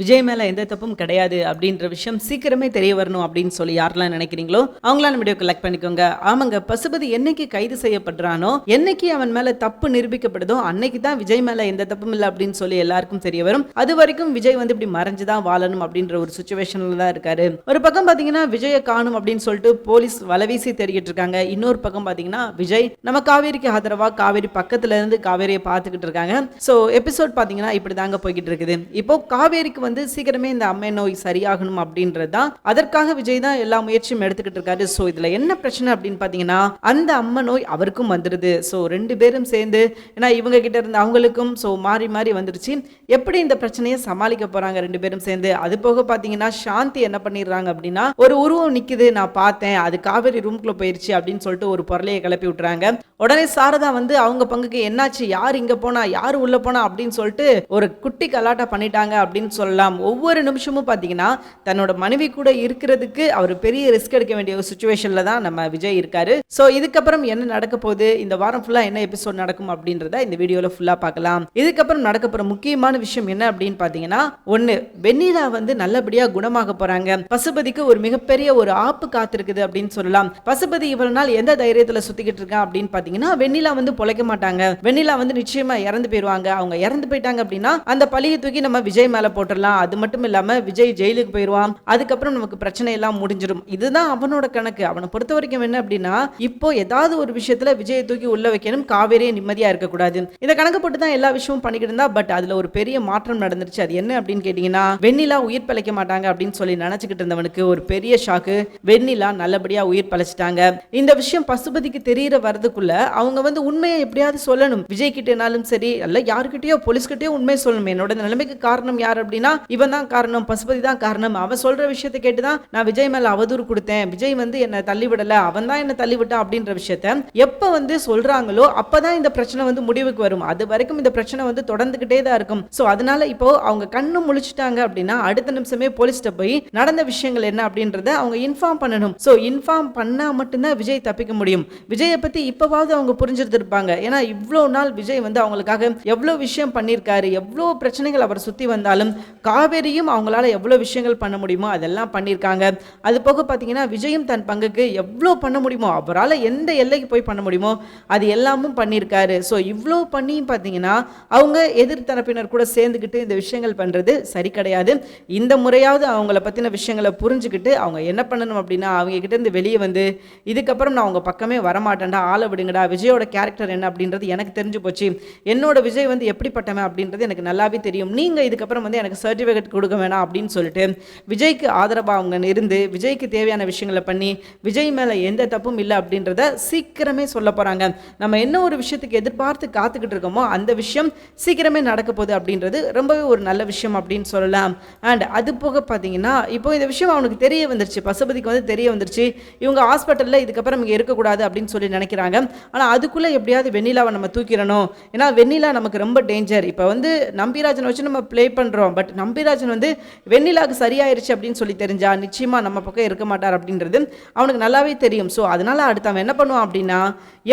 விஜய் மேலே எந்த தப்பும் கிடையாது அப்படின்ற விஷயம் சீக்கிரமே தெரிய வரணும் அப்படின்னு சொல்லி யாரெல்லாம் நினைக்கிறீங்களோ அவங்களாம் வீடியோ கலெக்ட் பண்ணிக்கோங்க. ஆமாங்க பசுபதி என்னைக்கு கைது செய்யப்படுறானோ என்னைக்கு அவன் மேலே தப்பு நிரூபிக்கப்படுதோ அன்னைக்கு தான் விஜய் மேலே எந்த தப்பும் இல்லை அப்படின்னு சொல்லி எல்லாருக்கும் தெரிய வரும். அது வரைக்கும் விஜய் வந்து இப்படி மறைஞ்சு தான் வாழணும் அப்படின்ற ஒரு சுச்சுவேஷன்ல தான் இருக்காரு. ஒரு பக்கம் பார்த்தீங்கன்னா விஜயை காணும் அப்படின்னு சொல்லிட்டு போலீஸ் வலவீசி தெரிகிட்டு இருக்காங்க. இன்னொரு பக்கம் பார்த்தீங்கன்னா விஜய் நம்ம காவேரிக்கு ஆதரவா காவேரி பக்கத்துல இருந்து காவேரியை பார்த்துக்கிட்டு இருக்காங்க. ஸோ எபிசோட் பார்த்தீங்கன்னா இப்படி தாங்க போய்கிட்டு இருக்குது. இப்போ காவேரிக்கு வந்து சீக்கிரமே இந்த அம்மை நோய் சரியாகணும் அப்படின்றது தான் அதற்காக விஜய் தான் எல்லா முயற்சியும் எடுத்துக்கிட்டு இருக்காரு. ஸோ இதில் என்ன பிரச்சனை அப்படின்னு பார்த்தீங்கன்னா அந்த அம்மை நோய் அவருக்கும் வந்துடுது ஸோ ரெண்டு பேரும் சேர்ந்து ஏன்னா இவங்க கிட்ட இருந்து அவங்களுக்கும் ஸோ மாறி மாறி வந்துருச்சு. எப்படி இந்த பிரச்சனையை சமாளிக்க போகிறாங்க ரெண்டு பேரும் சேர்ந்து? அது போக பார்த்தீங்கன்னா சாந்தி என்ன பண்ணிடுறாங்க அப்படின்னா ஒரு உருவம் நிற்குது நான் பார்த்தேன் அது காவேரி ரூம்குள்ளே போயிடுச்சு அப்படின்னு சொல்லிட்டு ஒரு பொருளையை கிளப்பி விட்டுறாங்க. உடனே சாரதா வந்து அவங்க பங்குக்கு என்னாச்சு? யார் இங்கே போனா? யார் உள்ளே போனா? அப்படின்னு சொல்லிட்டு ஒரு குட்டி கலாட்டா பண்ணிட்டாங்க அப்படின்னு சொல்ல சொல்லலாம். ஒவ்வொரு நிமிஷமும் பார்த்தீங்கன்னா தன்னோட மனைவி கூட இருக்கிறதுக்கு அவர் பெரிய ரிஸ்க் எடுக்க வேண்டிய ஒரு சுச்சுவேஷன்ல தான் நம்ம விஜய் இருக்காரு. ஸோ இதுக்கப்புறம் என்ன நடக்க போகுது? இந்த வாரம் ஃபுல்லாக என்ன எபிசோட் நடக்கும் அப்படின்றத இந்த வீடியோவில் ஃபுல்லாக பார்க்கலாம். இதுக்கப்புறம் நடக்க போகிற முக்கியமான விஷயம் என்ன அப்படின்னு பார்த்தீங்கன்னா ஒன்று வெண்ணிலா வந்து நல்லபடியாக குணமாக போகிறாங்க பசுபதிக்கு ஒரு மிகப்பெரிய ஒரு ஆப்பு காத்திருக்குது அப்படின்னு சொல்லலாம். பசுபதி இவ்வளவு நாள் எந்த தைரியத்தில் சுத்திக்கிட்டு இருக்கான் அப்படின்னு பார்த்தீங்கன்னா வெண்ணிலா வந்து பொழைக்க மாட்டாங்க. வெண்ணிலா வந்து நிச்சயமாக இறந்து போயிடுவாங்க அவங்க இறந்து போயிட்டாங்க அப்படின்னா அந்த பழியை தூக்கி நம்ம விஜய் மேலே போட்டுடலாம். அது மட்டும் இல்லாமல் விஜய் ஜெயிலுக்கு போயிடுவான் அதுக்கப்புறம் நமக்கு பிரச்சனை எல்லாம் முடிஞ்சிடும் இதுதான் அவனோட கணக்கு. அவனை பொறுத்த வரைக்கும் என்ன அப்படின்னா இப்போ ஏதாவது ஒரு விஷயத்துல விஜயை தூக்கி உள்ள வைக்கணும். காவேரியே நிம்மதியா இருக்கக்கூடாது. இந்த கணக்கு போட்டு தான் எல்லா விஷயமும் பண்ணிக்கிட்டு இருந்தா பட் அதுல ஒரு பெரிய மாற்றம் நடந்துருச்சு. அது என்ன அப்படின்னு கேட்டீங்கன்னா வெண்ணிலா உயிர் பிழைக்க மாட்டாங்க அப்படின்னு சொல்லி நினைச்சுக்கிட்டு இருந்தவனுக்கு ஒரு பெரிய ஷாக்கு வெண்ணிலா நல்லபடியா உயிர் பழைச்சிட்டாங்க. இந்த விஷயம் பசுபதிக்கு தெரியற வரதுக்குள்ள அவங்க வந்து உண்மையை எப்படியாவது சொல்லணும். விஜய் கிட்டேனாலும் சரி அல்ல யாருக்கிட்டயோ போலீஸ்கிட்டயோ உண்மையை சொல்லணும். என்னோட நிலைமைக்கு காரணம் யார் அப்படின்னா இவன் தான் காரணம் பசுபதி தான் காரணம். அவன் சொல்ற விஷயத்தை கேட்டு தான் நான் விஜய் மேல அவதூறு கொடுத்தேன். விஜய் வந்து என்னை தள்ளி விடல அவன் தான் என்னை தள்ளி விட்டான் அப்படின்ற விஷயத்த எப்ப வந்து சொல்றாங்களோ அப்பதான் இந்த பிரச்சனை வந்து முடிவுக்கு வரும். அது வரைக்கும் இந்த பிரச்சனை வந்து தொடர்ந்துகிட்டே தான் இருக்கும். சோ அதனால இப்போ அவங்க கண்ணு முழிச்சிட்டாங்க அப்படின்னா அடுத்த நிமிஷமே போலீஸ்ட்ட போய் நடந்த விஷயங்கள் என்ன அப்படின்றத அவங்க இன்ஃபார்ம் பண்ணணும். சோ இன்ஃபார்ம் பண்ணா மட்டும்தான் விஜய் தப்பிக்க முடியும். விஜயை பத்தி இப்பவாவது அவங்க புரிஞ்சிருந்திருப்பாங்க ஏன்னா இவ்வளோ நாள் விஜய் வந்து அவங்களுக்காக எவ்வளோ விஷயம் பண்ணியிருக்காரு எவ்வளோ பிரச்சனைகள் அவர் சுத்தி வந்தாலும் காவேரியும் அவங்களால எவ்வளோ விஷயங்கள் பண்ண முடியுமோ அதெல்லாம் பண்ணியிருக்காங்க. அது போக பார்த்தீங்கன்னா விஜயும் தன் பங்குக்கு எவ்வளோ பண்ண முடியுமோ அவரால் எந்த எல்லைக்கு போய் பண்ண முடியுமோ அது எல்லாமும் பண்ணியிருக்காரு. ஸோ இவ்வளோ பண்ணியும் பார்த்தீங்கன்னா அவங்க எதிர்த்தரப்பினர் கூட சேர்ந்துக்கிட்டு இந்த விஷயங்கள் பண்ணுறது சரி கிடையாது. இந்த முறையாவது அவங்கள பற்றின விஷயங்களை புரிஞ்சுக்கிட்டு அவங்க என்ன பண்ணணும் அப்படின்னா அவங்க இருந்து வெளியே வந்து இதுக்கப்புறம் நான் அவங்க பக்கமே வரமாட்டேன்டா ஆளை விடுங்கடா விஜயோட கேரக்டர் என்ன? அப்படின்றது எனக்கு தெரிஞ்சு போச்சு. என்னோட விஜய் வந்து எப்படிப்பட்டவன் அப்படின்றது எனக்கு நல்லாவே தெரியும். நீங்கள் இதுக்கப்புறம் வந்து எனக்கு சர்டிஃபிகேட் கொடுக்க வேணாம் அப்படின்னு சொல்லிட்டு விஜய்க்கு ஆதரவாக அவங்க இருந்து விஜய்க்கு தேவையான விஷயங்களை பண்ணி விஜய் மேலே எந்த தப்பும் இல்லை அப்படின்றத சீக்கிரமே சொல்ல போகிறாங்க நம்ம என்ன ஒரு விஷயத்துக்கு எதிர்பார்த்து காத்துக்கிட்டு இருக்கோமோ அந்த விஷயம் சீக்கிரமே நடக்க போகுது அப்படின்றது ரொம்பவே ஒரு நல்ல விஷயம் அப்படின்னு சொல்லலாம். அண்ட் அது போக பார்த்தீங்கன்னா இப்போ இந்த விஷயம் அவனுக்கு தெரிய வந்துருச்சு. பசுபதிக்கு வந்து தெரிய வந்துருச்சு. இவங்க ஹாஸ்பிட்டலில் இதுக்கப்புறம் இங்கே இருக்கக்கூடாது அப்படின்னு சொல்லி நினைக்கிறாங்க. ஆனால் அதுக்குள்ளே எப்படியாவது வெண்ணிலாவை நம்ம தூக்கிடணும். ஏன்னா வெண்ணிலா நமக்கு ரொம்ப டேஞ்சர் இப்போ வந்து நம்பிராஜனை வச்சு நம்ம ப்ளே பண்ணுறோம் பட் நம்பிராஜன் வந்து வெண்ணிலாவுக்கு சரியாயிருச்சு அப்படின்னு சொல்லி தெரிஞ்சா நிச்சயமாக நம்ம பக்கம் இருக்க மாட்டார் அப்படின்றது அவனுக்கு நல்லாவே தெரியும். ஸோ அதனால் அடுத்து அவன் என்ன பண்ணுவான் அப்படின்னா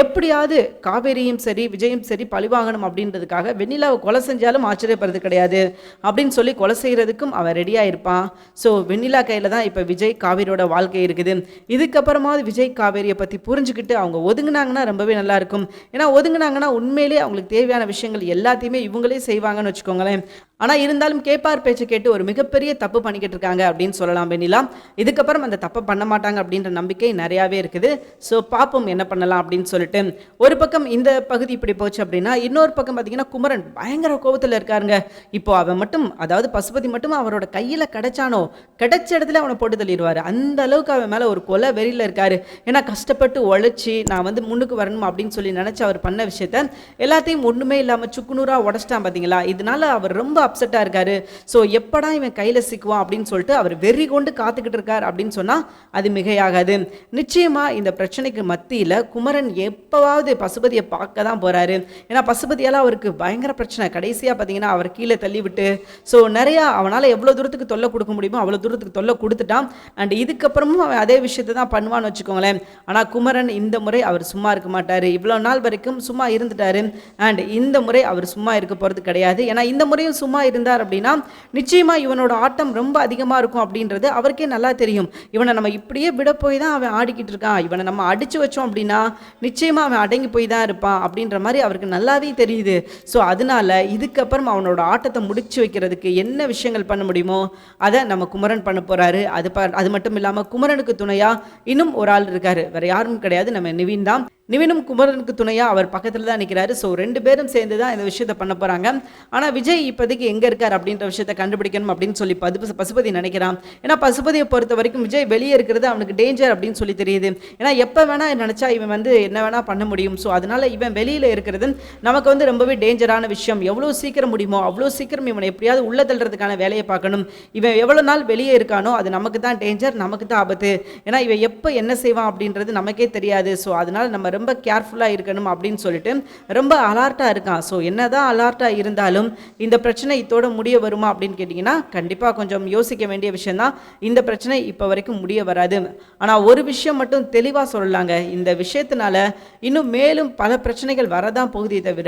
எப்படியாவது காவேரியும் சரி விஜயும் சரி பழிவாங்கணும் அப்படின்றதுக்காக வெண்ணிலாவை கொலை செஞ்சாலும் ஆச்சரியப்படுறது கிடையாது அப்படின்னு சொல்லி கொலை செய்கிறதுக்கும் அவன் ரெடியாக இருப்பான். ஸோ வெண்ணிலா கையில் தான் இப்போ விஜய் காவேரியோட வாழ்க்கை இருக்குது. இதுக்கப்புறமாவது விஜய் காவேரியை பற்றி புரிஞ்சுக்கிட்டு அவங்க ஒதுங்கினாங்கன்னா ரொம்பவே நல்லாயிருக்கும் ஏன்னா ஒதுங்கினாங்கன்னா உண்மையிலேயே அவங்களுக்கு தேவையான விஷயங்கள் எல்லாத்தையுமே இவங்களே செய்வாங்கன்னு வச்சுக்கோங்களேன். ஆனால் இருந்தாலும் கேட்பார் பேச்சை கேட்டு ஒரு மிகப்பெரிய தப்பு பண்ணிக்கிட்டு இருக்காங்க அப்படின்னு சொல்லலாம் வெண்ணிலா. இதுக்கப்புறம் அந்த தப்பை பண்ண மாட்டாங்க அப்படின்ற நம்பிக்கை நிறையாவே இருக்குது. ஸோ பார்ப்போம் என்ன பண்ணலாம் அப்படின்னு சொல்லிட்டு. ஒரு பக்கம் இந்த பகுதி இப்படி போச்சு அப்படின்னா இன்னொரு பக்கம் பார்த்தீங்கன்னா குமரன் பயங்கர கோபத்தில் இருக்காருங்க. இப்போ அவன் மட்டும் அதாவது பசுபதி மட்டும் அவரோட கையில் கிடைச்சானோ கிடைச்ச இடத்துல அவனை போட்டு தள்ளிடுவார். அந்த அளவுக்கு அவன் மேலே ஒரு கொலை வெறியில் இருக்காரு. ஏன்னா கஷ்டப்பட்டு உழைச்சி நான் வந்து முன்னுக்கு வரணும் அப்படின்னு சொல்லி நினச்சி அவர் பண்ண விஷயத்த எல்லாத்தையும் ஒன்றுமே இல்லாமல் சுக்குநூறாக உடச்சிட்டான் பார்த்தீங்களா இதனால அவர் ரொம்ப அப்செட்டாக இருக்காரு. ஸோ எப்படா இவன் கையில் சிக்குவான் அப்படின்னு சொல்லிட்டு அவர் வெறி கொண்டு காத்துக்கிட்டு இருக்கார் அப்படின்னு சொன்னால் அது மிகையாகாது. நிச்சயமாக இந்த பிரச்சனைக்கு மத்தியில் குமரன் எப்போவாவது பசுபதியை பார்க்க தான் போகிறாரு ஏன்னா பசுபதியால் அவருக்கு பயங்கர பிரச்சனை. கடைசியாக பார்த்தீங்கன்னா அவர் கீழே தள்ளி விட்டு ஸோ நிறையா அவனால் எவ்வளோ தூரத்துக்கு தொல்லை கொடுக்க முடியுமோ அவ்வளோ தூரத்துக்கு தொல்லை கொடுத்துட்டான். அண்ட் இதுக்கப்புறமும் அவன் அதே விஷயத்தை தான் பண்ணுவான்னு வச்சுக்கோங்களேன். ஆனால் குமரன் இந்த முறை அவர் சும்மா இருக்க மாட்டார். இவ்வளோ நாள் வரைக்கும் சும்மா இருந்துட்டாரு. அண்ட் இந்த முறை அவர் சும்மா இருக்க போகிறது கிடையாது. ஏன்னா இந்த முறையும் சும்மா அதிகமாக இருந்தார் அப்படின்னா நிச்சயமா இவனோட ஆட்டம் ரொம்ப அதிகமாக இருக்கும் அப்படின்றது அவருக்கே நல்லா தெரியும். இவனை நம்ம இப்படியே விட போய் தான் அவன் ஆடிக்கிட்டு இருக்கான். இவனை நம்ம அடிச்சு வச்சோம் அப்படின்னா நிச்சயமா அவன் அடங்கி போய் தான் இருப்பான் அப்படின்ற மாதிரி அவருக்கு நல்லாவே தெரியுது. ஸோ அதனால இதுக்கப்புறம் அவனோட ஆட்டத்தை முடிச்சு வைக்கிறதுக்கு என்ன விஷயங்கள் பண்ண முடியுமோ அதை நம்ம குமரன் பண்ண போறாரு. அது ப அது மட்டும் இல்லாமல் குமரனுக்கு துணையா இன்னும் ஒரு ஆள் இருக்காரு. வேற யாரும் கிடையாது. நம்ம நிவின் தான். நிவினும் குமரனுக்கு துணையாக அவர் பக்கத்தில் தான் நிற்கிறாரு ஸோ ரெண்டு பேரும் சேர்ந்து தான் இந்த விஷயத்தை பண்ண போகிறாங்க ஆனால் விஜய் இப்போதைக்கு எங்கே இருக்கார் அப்படின்ற விஷயத்தை கண்டுபிடிக்கணும் அப்படின்னு சொல்லி பது பசுபதி நினைக்கிறான். ஏன்னா பசுபதியை பொறுத்த வரைக்கும் விஜய் வெளியே இருக்கிறது அவனுக்கு டேஞ்சர் அப்படின்னு சொல்லி தெரியுது. ஏன்னா எப்போ வேணால் நினச்சா இவன் வந்து என்ன வேணால் பண்ண முடியும். ஸோ அதனால இவன் வெளியில் இருக்கிறது நமக்கு வந்து ரொம்பவே டேஞ்சரான விஷயம். எவ்வளோ சீக்கிரம் முடியுமோ அவ்வளோ சீக்கிரம் இவனை எப்படியாவது உள்ள தள்ளுறதுக்கான வேலையை பார்க்கணும். இவன் எவ்வளோ நாள் வெளியே இருக்கானோ அது நமக்கு தான் டேஞ்சர் நமக்கு தான் ஆபத்து. ஏன்னா இவன் எப்போ என்ன செய்வான் அப்படின்றது நமக்கே தெரியாது. ஸோ அதனால் நம்ம ரொம்ப கேர்ஃபுல்லாக இருக்கணும் அப்படின்னு சொல்லிட்டு ரொம்ப அலர்ட்டாக இருக்கான். ஸோ என்ன தான் அலர்ட்டாக இருந்தாலும் இந்த பிரச்சனை இதோட முடிய வருமா அப்படின்னு கேட்டிங்கன்னா கண்டிப்பாக கொஞ்சம் யோசிக்க வேண்டிய விஷயந்தான் இந்த பிரச்சனை இப்போ வரைக்கும் முடிய வராது. ஆனால் ஒரு விஷயம் மட்டும் தெளிவாக சொல்லலாங்க. இந்த விஷயத்தினால இன்னும் மேலும் பல பிரச்சனைகள் வரதான் போகுதே தவிர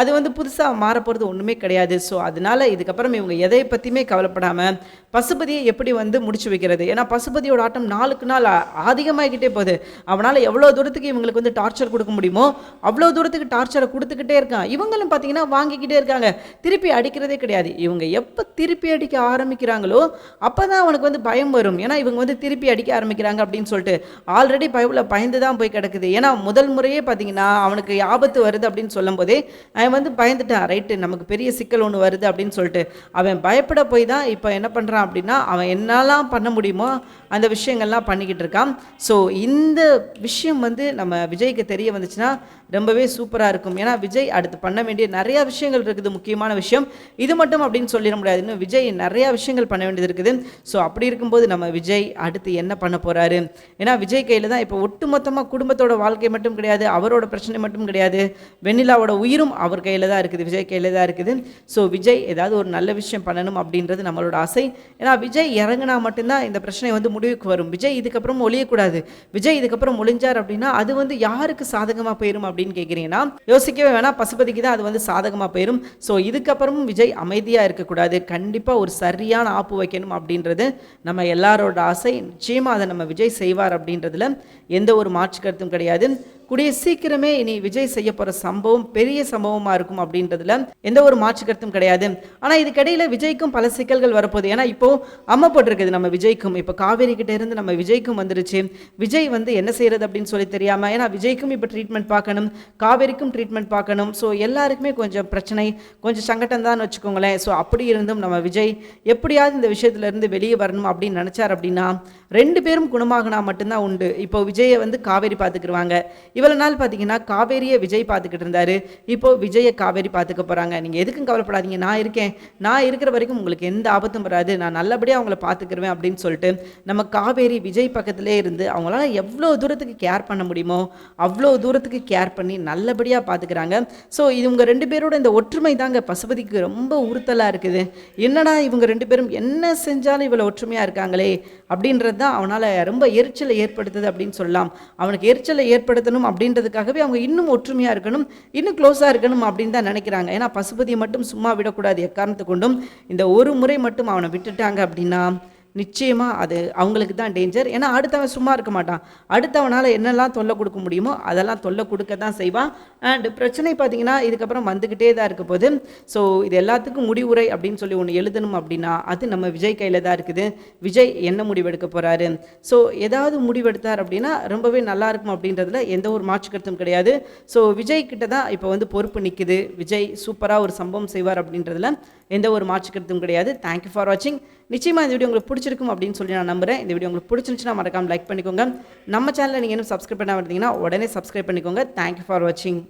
அது வந்து புதுசாக மாறப்போகிறது ஒன்றுமே கிடையாது. ஸோ அதனால் இதுக்கப்புறம் இவங்க எதை பற்றியுமே கவலைப்படாமல் பசுபதியை எப்படி வந்து முடிச்சு வைக்கிறது? ஏன்னா பசுபதியோட ஆட்டம் நாளுக்கு நாள் அதிகமாகிக்கிட்டே போகுது. அவனால் எவ்வளோ தூரத்துக்கு இவங்களுக்கு வந்து டார்ச்சர் கொடுக்க முடியுமோ? அவ்வளோ தூரத்துக்கு டார்ச்சரை கொடுத்துக்கிட்டே இருக்கான். இவங்களும் பார்த்தீங்கன்னா வாங்கிக்கிட்டே இருக்காங்க. திருப்பி அடிக்கிறதே கிடையாது. இவங்க எப்போ திருப்பி அடிக்க ஆரம்பிக்கிறாங்களோ அப்போ தான் அவனுக்கு வந்து பயம் வரும். ஏன்னா இவங்க வந்து திருப்பி அடிக்க ஆரம்பிக்கிறாங்க அப்படின்னு சொல்லிட்டு ஆல்ரெடி பயவில் பயந்து தான் போய் கிடக்குது. ஏன்னா முதல் முறையே பார்த்தீங்கன்னா அவனுக்கு ஆபத்து வருது அப்படின்னு சொல்லும் போதே அவன் வந்து பயந்துட்டான். ரைட்டு நமக்கு பெரிய சிக்கல் ஒன்று வருது அப்படின்னு சொல்லிட்டு அவன் பயப்பட போய் தான் இப்போ என்ன பண்ணுறான் அப்படின்னா அவன் என்னெல்லாம் பண்ண முடியுமோ அந்த விஷயங்கள்லாம் பண்ணிக்கிட்டு இருக்கான். ஸோ இந்த விஷயம் வந்து நம்ம விஜய்க்கு தெரிய வந்துச்சுன்னா ரொம்பவே சூப்பராக இருக்கும். ஏன்னா விஜய் அடுத்து பண்ண வேண்டிய நிறையா விஷயங்கள் இருக்குது. முக்கியமான விஷயம். இது மட்டும் அப்படின்னு சொல்லிட முடியாது. இன்னும் விஜய் நிறையா விஷயங்கள் பண்ண வேண்டியது இருக்குது. ஸோ அப்படி இருக்கும்போது நம்ம விஜய் அடுத்து என்ன பண்ண போகிறாரு ஏன்னா விஜய் கையில் தான் இப்போ ஒட்டுமொத்தமாக குடும்பத்தோட வாழ்க்கை மட்டும் கிடையாது. அவரோட பிரச்சனை மட்டும் கிடையாது. வெண்ணிலாவோட உயிரும் அவர் கையில் தான் இருக்குது. விஜய் கையில் தான் இருக்குது. ஸோ விஜய் ஏதாவது ஒரு நல்ல விஷயம் பண்ணணும் அப்படின்றது நம்மளோட ஆசை. ஏன்னா விஜய் இறங்குனா மட்டும்தான் இந்த பிரச்சனை வந்து முடிவுக்கு வரும். விஜய் இதுக்கப்புறம் ஒழியக்கூடாது விஜய் இதுக்கப்புறம் ஒழிஞ்சார் அப்படின்னா அது வந்து யாருக்கு சாதகமாக போயிடும் அப்படின்னு கேட்குறீங்கன்னா யோசிக்கவே வேணாம் பசுபதிக்கு தான் அது வந்து சாதகமாக போயிடும் ஸோ இதுக்கப்புறமும் விஜய் அமைதியாக இருக்கக்கூடாது. கண்டிப்பாக ஒரு சரியான ஆப்பு வைக்கணும் அப்படின்றது நம்ம எல்லாரோட ஆசை. நிச்சயமாக அதை நம்ம விஜய் செய்வார் அப்படின்றதுல எந்த ஒரு மாற்று கருத்தும் கிடையாது. கூடிய சீக்கிரமே இனி விஜய் செய்ய போகிற சம்பவம் பெரிய சம்பவமாக இருக்கும் அப்படின்றதுல எந்த ஒரு மாற்று கருத்தும் கிடையாது. ஆனால் இதுக்கிடையில் விஜய்க்கும் பல சிக்கல்கள் வரப்போகுது. ஏன்னா இப்போ அம்மா போட்டிருக்குது நம்ம விஜய்க்கும். இப்போ காவேரி கிட்ட இருந்து நம்ம விஜய்க்கும் வந்துருச்சு. விஜய் வந்து என்ன செய்யறது அப்படின்னு சொல்லி தெரியாமல் ஏன்னா விஜய்க்கும் இப்போ ட்ரீட்மெண்ட் பார்க்கணும் காவேரிக்கும் ட்ரீட்மெண்ட் பார்க்கணும். ஸோ எல்லாருக்குமே கொஞ்சம் பிரச்சனை கொஞ்சம் சங்கடம் தான் வச்சுக்கோங்களேன். ஸோ அப்படி இருந்தும் நம்ம விஜய் எப்படியாவது இந்த விஷயத்துல இருந்து வெளியே வரணும் அப்படின்னு நினச்சார் அப்படின்னா ரெண்டு பேரும் குணமாகினா மட்டும்தான் உண்டு. இப்போ விஜயை வந்து காவேரி பார்த்துக்குருவாங்க. இவ்வளோ நாள் பார்த்தீங்கன்னா காவேரியை விஜய் பார்த்துக்கிட்டு இருந்தாரு. இப்போ விஜயை காவேரி பார்த்துக்க போகிறாங்க நீங்கள் எதுக்கும் கவலைப்படாதீங்க. நான் இருக்கேன். நான் இருக்கிற வரைக்கும் உங்களுக்கு எந்த ஆபத்தும் வராது. நான் நல்லபடியாக அவங்கள பார்த்துக்கிருவேன் அப்படின்னு சொல்லிட்டு நம்ம காவேரி விஜய் பக்கத்திலே இருந்து அவங்களால எவ்வளோ தூரத்துக்கு கேர் பண்ண முடியுமோ அவ்வளோ தூரத்துக்கு கேர் பண்ணி நல்லபடியாக பார்த்துக்கிறாங்க. ஸோ இவங்க ரெண்டு பேரோட இந்த ஒற்றுமை தாங்க பசுபதிக்கு ரொம்ப உறுத்தலாக இருக்குது. என்னடா இவங்க ரெண்டு பேரும் என்ன செஞ்சாலும் இவ்வளோ ஒற்றுமையாக இருக்காங்களே அப்படின்றது தான் அவனால் ரொம்ப எரிச்சலை ஏற்படுத்துது அப்படின்னு சொல்லலாம். அவனுக்கு எரிச்சலை ஏற்படுத்தணும் அப்படின்றதுக்காகவே அவங்க இன்னும் ஒற்றுமையாக இருக்கணும் இன்னும் க்ளோஸாக இருக்கணும் அப்படின்னு தான் நினைக்கிறாங்க. ஏன்னா பசுபதியை மட்டும் சும்மா விடக்கூடாது எக்காரணத்துக்கு கொண்டும். இந்த ஒரு முறை மட்டும் அவனை விட்டுட்டாங்க அப்படின்னா நிச்சயமாக அது அவங்களுக்கு தான் டேஞ்சர் ஏன்னா அடுத்தவன் சும்மா இருக்க மாட்டான். அடுத்தவனால் என்னெல்லாம் தொல்லை கொடுக்க முடியுமோ அதெல்லாம் தொல்லை கொடுக்க தான் செய்வான். அண்ட் பிரச்சனை பார்த்தீங்கன்னா இதுக்கப்புறம் வந்துக்கிட்டே தான் இருக்க போது ஸோ இது எல்லாத்துக்கும் முடிவுரை அப்படின்னு சொல்லி ஒன்று எழுதணும் அப்படின்னா அது நம்ம விஜய் கையில் தான் இருக்குது. விஜய் என்ன முடிவெடுக்க போகிறாரு ஸோ ஏதாவது முடிவெடுத்தார் அப்படின்னா ரொம்பவே நல்லா இருக்கும் அப்படின்றதுல எந்த ஒரு மாற்று கருத்தும் கிடையாது. ஸோ விஜய் கிட்ட தான் இப்போ வந்து பொறுப்பு நிற்குது விஜய் சூப்பராக ஒரு சம்பவம் செய்வார் அப்படின்றதுல எந்த ஒரு மாற்று கருத்தும் கிடையாது. தேங்க்யூ ஃபார் வாட்சிங் நிச்சயமாக இந்த வீடியோ உங்களுக்கு பிடிச்சிருக்கும் அப்படின்னு சொல்லி நான் நம்புகிறேன் இந்த வீடியோ உங்களுக்கு பிடிச்சிருந்துச்சுன்னா மறக்காமல் லைக் பண்ணிக்கோங்க. நம்ம சேனலில் நீங்கள் இன்னும் சப்ஸ்கிரைப் பண்ணாம இருந்தீங்கன்னா உடனே சப்ஸ்கிரைப் பண்ணிக்கோங்க. தேங்க்யூ ஃபார் வாட்சிங்